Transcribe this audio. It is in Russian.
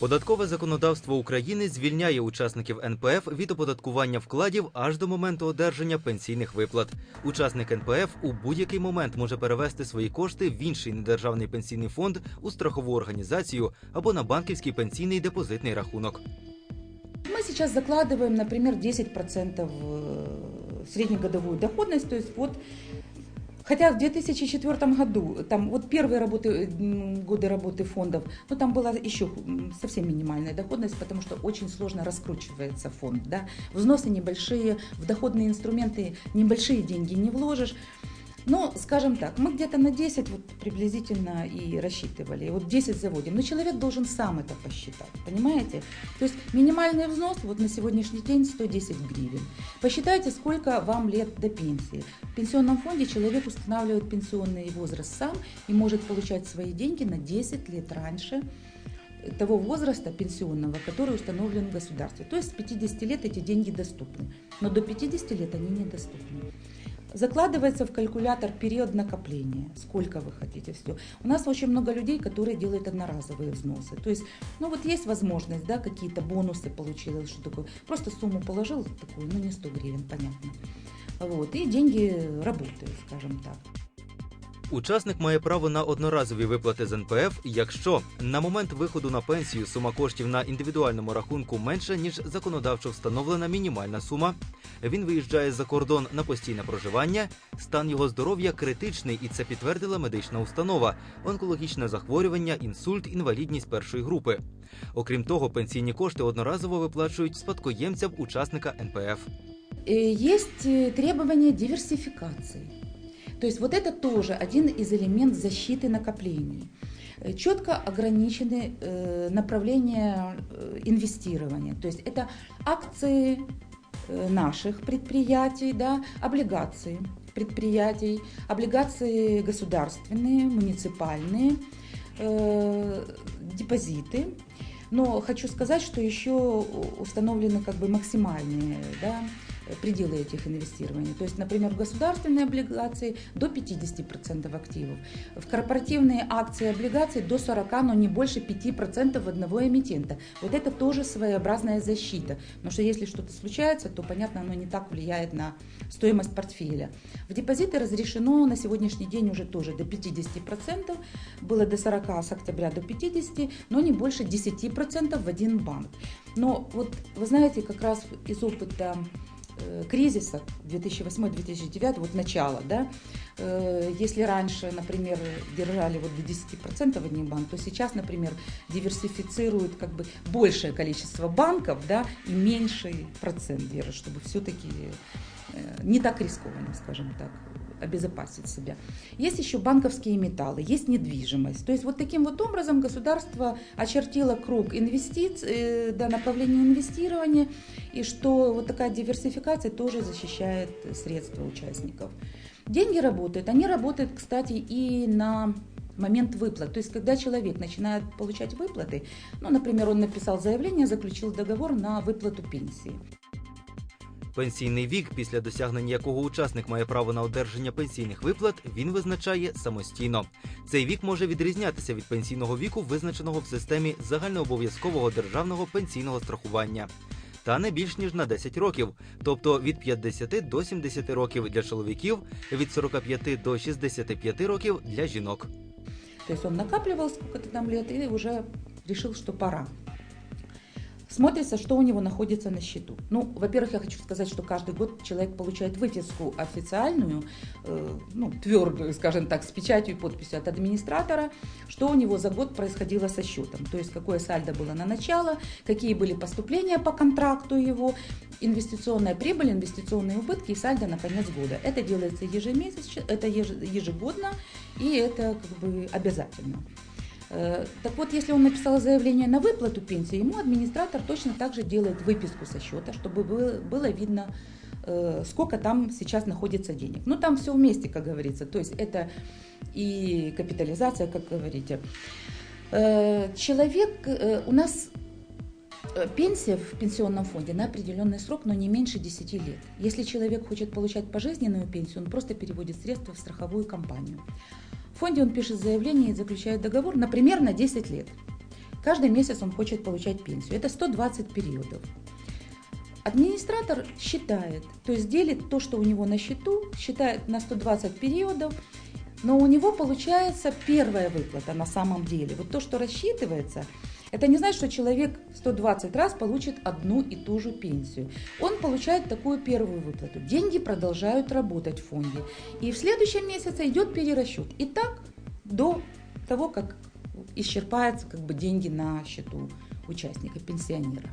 Податкове законодавство України звільняє учасників НПФ від оподаткування вкладів аж до моменту одержання пенсійних виплат. Учасник НПФ у будь-який момент може перевести свої кошти в інший недержавний пенсійний фонд у страхову організацію або на банківський пенсійний депозитний рахунок. Мы сейчас закладываем, например, 10% э, среднегодовую доходность, то есть вот Хотя в 2004 году, там вот первые работы, годы работы фондов, ну там была еще совсем минимальная доходность, потому что очень сложно раскручивается фонд, да, взносы небольшие, в доходные инструменты небольшие деньги не вложишь. Ну, скажем так, мы где-то на 10 вот приблизительно и рассчитывали. Вот 10 заводим. Но человек должен сам это посчитать, понимаете? То есть минимальный взнос вот на сегодняшний день 110 гривен. Посчитайте, сколько вам лет до пенсии. В пенсионном фонде человек устанавливает пенсионный возраст сам и может получать свои деньги на 10 лет раньше того возраста пенсионного, который установлен в государстве. То есть с 50 лет эти деньги доступны, но до 50 лет они недоступны. Закладывается в калькулятор период накопления, сколько вы хотите, все. У нас очень много людей, которые делают одноразовые взносы. То есть, ну вот есть возможность, да, какие-то бонусы получилось, что такое. Просто сумму положил такую, ну не 100 гривен, понятно. Вот, и деньги работают, скажем так. Учасник має право на одноразові виплати з НПФ, якщо на момент виходу на пенсію сума коштів на індивідуальному рахунку менша ніж законодавчо встановлена мінімальна сума. Він виїжджає за кордон на постійне проживання. Стан його здоров'я критичний, і це підтвердила медична установа, онкологічне захворювання, інсульт, інвалідність першої групи. Окрім того, пенсійні кошти одноразово виплачують спадкоємцям учасника НПФ. Э, Есть э, требования диверсификации. То есть вот это тоже один из элементов защиты накоплений. Э, Четко ограничены э, направления э, инвестирования. То есть это акции наших предприятий, да, облигации предприятий, облигации государственные, муниципальные, депозиты. Но хочу сказать, что еще установлены как бы максимальные да, пределы этих инвестирований. То есть, например, в государственные облигации до 50% активов, в корпоративные акции и облигации до 40, но не больше 5% одного эмитента. Вот это тоже своеобразная защита. Потому что если что-то случается, то, понятно, оно не так влияет на стоимость портфеля. В депозиты разрешено на сегодняшний день уже тоже до 50%, было до 40 с октября до 50, но не больше 10% в один банк. Но вот вы знаете, как раз из опыта э, кризиса 2008-2009, вот начало, да, э, если раньше, например, держали вот до 10% в один банк, то сейчас, например, диверсифицируют как бы большее количество банков, да, и меньший процент держат, чтобы все-таки э, не так рискованно, скажем так, обезопасить себя. Есть еще банковские металлы, есть недвижимость. То есть вот таким вот образом государство очертило круг инвестиций, э, да, направления инвестирования, и что вот такая диверсификация тоже защищает средства участников. Деньги работают, они работают, кстати, и на момент выплат. То есть, когда человек начинает получать выплаты, ну, например, он написал заявление, заключил договор на выплату пенсии. Пенсійний вік, після досягнення якого учасник має право на одержання пенсійних виплат, він визначає самостійно. Цей вік може відрізнятися від пенсійного віку, визначеного в системі загальнообов'язкового державного пенсійного страхування. Та не більш ніж на 10 років, тобто від 50 до 70 років для чоловіків, від 45 до 65 років для жінок. То есть он накапливал сколько-то там лет и уже решил, что пора. Смотрится, что у него находится на счету. Ну, во-первых, я хочу сказать, что каждый год человек получает выписку официальную, э, ну, твердую, скажем так, с печатью и подписью от администратора, что у него за год происходило со счетом. То есть, какое сальдо было на начало, какие были поступления по контракту его, инвестиционная прибыль, инвестиционные убытки и сальдо на конец года. Это делается ежемесячно, это еж- ежегодно, и это как бы обязательно. Э, Так вот, если он написал заявление на выплату пенсии, ему администратор точно так же делает выписку со счета, чтобы было, видно, э, сколько там сейчас находится денег. Ну, там все вместе, как говорится. То есть это и капитализация, как говорите. Э, Человек, у нас пенсия в пенсионном фонде на определенный срок, но не меньше 10 лет. Если человек хочет получать пожизненную пенсию, он просто переводит средства в страховую компанию. Фонде он пишет заявление и заключает договор, например, на 10 лет. каждый месяц он хочет получать пенсию. Это 120 периодов. Администратор считает, то есть делит то, что у него на счету, считает на 120 периодов, но у него получается первая выплата на самом деле. Вот то, что рассчитывается, это не значит, что человек 120 раз получит одну и ту же пенсию. Он получает такую первую выплату. Деньги продолжают работать в фонде. И в следующем месяце идет перерасчет. И так до того, как исчерпаются как бы, деньги на счету участника, пенсионера.